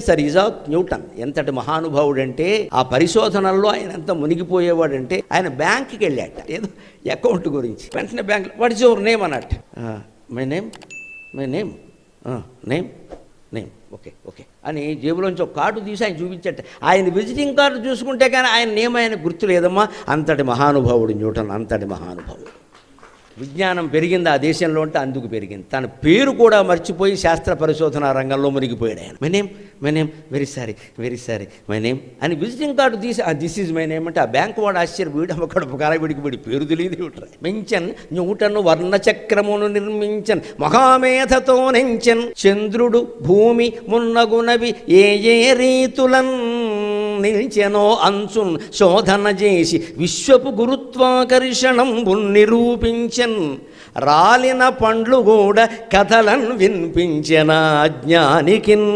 Sir Isaac Newton ఎంతటి మహానుభావుడంటే ఆ పరిశోధనల్లో ఆయన ఎంత మునిగిపోయేవాడంటే ఆయన బ్యాంక్కి వెళ్ళాట ఏదో అకౌంట్ గురించి. వెంటనే bank what is your name? అన్నట్టు my name my name name name okay okay. అని జేబులోంచి ఒక కార్డు తీసి ఆయన చూపించట. ఆయన విజిటింగ్ కార్డు చూసుకుంటే కానీ ఆయన నేమ్ ఆయన గుర్తు లేదమ్మా అంతటి మహానుభావుడు న్యూటన్ అంతటి మహానుభావుడు. విజ్ఞానం పెరిగింది ఆ దేశంలో అంటే అందుకు పెరిగింది తన పేరు కూడా మర్చిపోయి శాస్త్ర పరిశోధన రంగంలో మునిగిపోయాడు ఆయన my name my name very sorry very sorry my name అని విజిటింగ్ కార్డు తీసి దిస్ ఈజ్ మై నేమ్ అంటే ఆ బ్యాంక్ వాడు ఆశ్చర్య వీడు అమ్మకడు కారవిడికి వీడి పేరు తెలియదు ఏమిట్రా. మించన్ న్యూటన్ వర్ణచక్రమును నిర్మించన్ మహామేధతో నెంచన్ చంద్రుడు భూమి మున్నగునవి ఏ ఏ రీతులన్ నిలిచెనో అంచున్ శోధన చేసి విశ్వపు గురుత్వాకర్షణం నిరూపించన్ రాలిన పండ్లు కూడా కథలను వినిపించిన జ్ఞానికిన్.